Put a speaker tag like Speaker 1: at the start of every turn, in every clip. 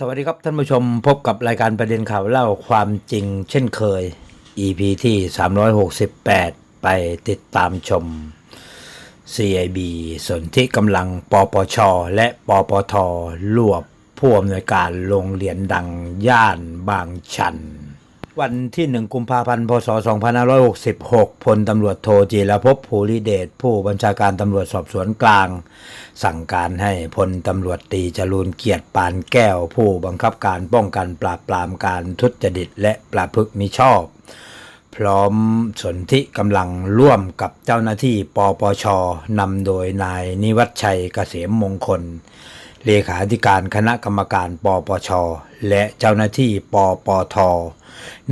Speaker 1: สวัสดีครับท่านผู้ชมพบกับรายการประเด็นข่าวเล่าความจริงเช่นเคย EP ที่ 368 ไปติดตามชม CIB สนที่กำลังปปช และปปทรวบผู้อำนวยการโรงเรียนดังย่านบางชัน วันที่1กุมภาพันธ์พศ 2566 พลตำรวจโทจีรภพภูริเดชผู้บัญชาการตำรวจสอบสวนกลาง สั่งการให้พลตำรวจตรีจรูนเกียรติปานแก้ว ผู้บังคับการป้องกันปราบปรามการทุจริตและประพฤติมิชอบ พร้อมสนธิกำลังร่วมกับเจ้าหน้าที่ปปชนำโดยนายนิวัฒชัยเกษมมงคล เลขาธิการคณะกรรมการปปช และเจ้าหน้าที่ปปท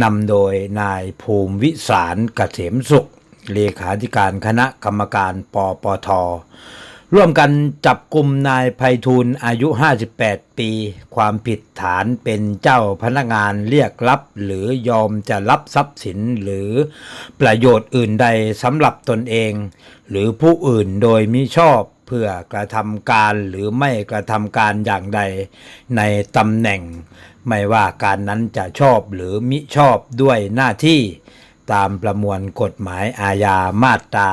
Speaker 1: นำโดยนายภูมิวิสารเกษมสุข เลขาธิการคณะกรรมการปปท ร่วมกันจับกลุ่มนายไพฑูรย์อายุ 58 ปี ความผิดฐานเป็นเจ้าพนักงานเรียกรับ หรือยอมจะรับทรัพย์สินหรือประโยชน์อื่นใดสำหรับตนเอง หรือผู้อื่นโดยมิชอบ เพื่อกระทำการหรือไม่กระทำการอย่างใด ในตำแหน่ง ไม่ว่าการนั้นจะชอบหรือมิชอบด้วยหน้าที่ ตามประมวลกฎหมายอาญามาตรา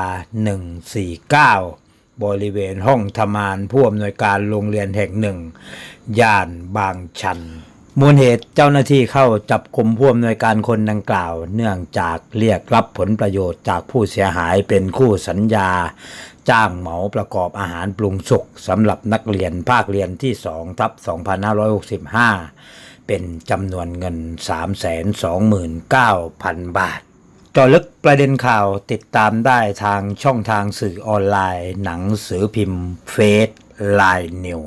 Speaker 1: 149 บริเวณห้องทำงานผู้อำนวยการโรงเรียนแห่งหนึ่ง ย่านบางชันมูลเหตุเจ้าหน้าที่เข้าจับกลุ่มผู้อำนวยการคนดังกล่าว เนื่องจากเรียกรับผลประโยชน์จากผู้เสียหายเป็นคู่สัญญา จ้างเหมาประกอบอาหารปรุงสุกสำหรับนักเรียนภาคเรียนที่2ทับ2565 เป็นจำนวนเงิน 329,000 บาทจอลึกประเด็นข่าวติดตามได้ทางช่องทางสื่อออนไลน์ หนังสือพิมพ์เฟซไลน์นิว